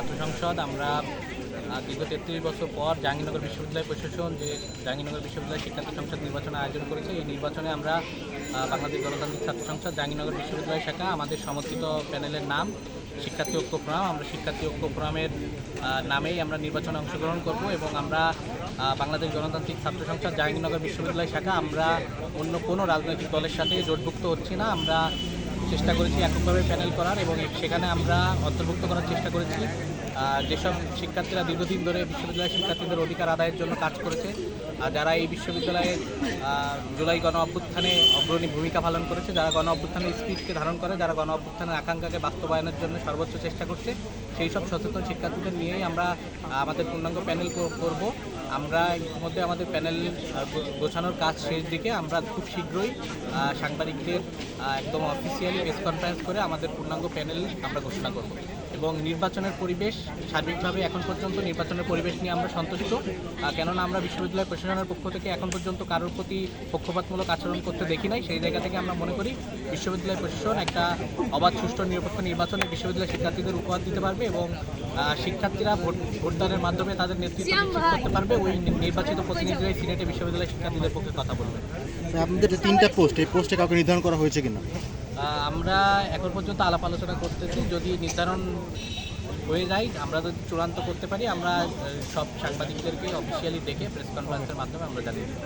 ছাত্র সংসদ, আমরা দীর্ঘ তেত্রিশ বছর পর জাহাঙ্গীরনগর বিশ্ববিদ্যালয় প্রশাসন যে জাহাঙ্গীরনগর বিশ্ববিদ্যালয় শিক্ষার্থী সংসদ নির্বাচন আয়োজন করেছে, এই নির্বাচনে আমরা বাংলাদেশ গণতান্ত্রিক ছাত্র সংসদ জাহাঙ্গীরনগর বিশ্ববিদ্যালয় শাখা, আমাদের সমর্থিত প্যানেলের নাম, শিক্ষার্থী ঐক্য ফোরাম আমরা শিক্ষার্থী ঐক্য ফোরামের নামেই আমরা নির্বাচনে অংশগ্রহণ করব এবং আমরা বাংলাদেশ গণতান্ত্রিক ছাত্র সংসদ জাহাঙ্গীরনগর বিশ্ববিদ্যালয় শাখা, আমরা অন্য কোনো রাজনৈতিক দলের সাথে জোটভুক্ত হচ্ছি না। আমরা চেষ্টা করেছি এককভাবে প্যানেল করার এবং সেখানে আমরা অন্তর্ভুক্ত করার চেষ্টা করেছি। যেসব শিক্ষার্থীরা দীর্ঘদিন ধরে বিশ্ববিদ্যালয়ের শিক্ষার্থীদের অধিকার আদায়ের জন্য কাজ করেছে, আর যারা এই বিশ্ববিদ্যালয়ে জুলাই গণ অভ্যুত্থানে অগ্রণী ভূমিকা পালন করেছে, যারা গণ অভ্যুত্থানের স্পিডকে ধারণ করে, যারা গণ অভ্যুত্থানের আকাঙ্ক্ষাকে বাস্তবায়নের জন্য সর্বোচ্চ চেষ্টা করছে, সেই সব সচেতন শিক্ষার্থীদের নিয়েই আমরা আমাদের পূর্ণাঙ্গ প্যানেল করব। আমরা ইতিমধ্যে আমাদের প্যানেল গোছানোর কাজ শেষ দিকে আমরা খুব শীঘ্রই সাংবাদিকদের একদম অফিসিয়ালি প্রেস কনফারেন্স করে আমাদের পূর্ণাঙ্গ প্যানেল আমরা ঘোষণা করব। এবং নির্বাচনের পরিবেশ সার্বিকভাবে এখন পর্যন্ত নির্বাচনের পরিবেশ নিয়ে আমরা সন্তুষ্ট। কেননা আমরা বিশ্ববিদ্যালয় প্রশাসনের পক্ষ থেকে এখন পর্যন্ত কারোর প্রতি পক্ষপাতমূলক আচরণ করতে দেখি নাই। সেই জায়গা থেকে আমরা মনে করি বিশ্ববিদ্যালয় প্রশাসন একটা অবাধ সুষ্ঠু নিরপেক্ষ নির্বাচনে বিশ্ববিদ্যালয় শিক্ষার্থীদের উপহার দিতে পারবে এবং শিক্ষার্থীরা ভোট ভোটদানের মাধ্যমে তাদের নেতৃত্ব করতে পারবে। ওই নির্বাচিত প্রতিনিধিরাই সিনেটে বিশ্ববিদ্যালয় শিক্ষার্থীদের পক্ষে কথা বলবে। আপনাদের যে তিনটা পোস্ট এই পোস্টে কাউকে নির্ধারণ করা হয়েছে কিনা? আমরা এখন পর্যন্ত আলাপ আলোচনা করতেছি। যদি নির্ধারণ হয়ে যায়। আমরা যদি চূড়ান্ত করতে পারি। আমরা সব সাংবাদিকদেরকে অফিসিয়ালি দেখে প্রেস কনফারেন্সের মাধ্যমে আমরা জানিয়ে দেব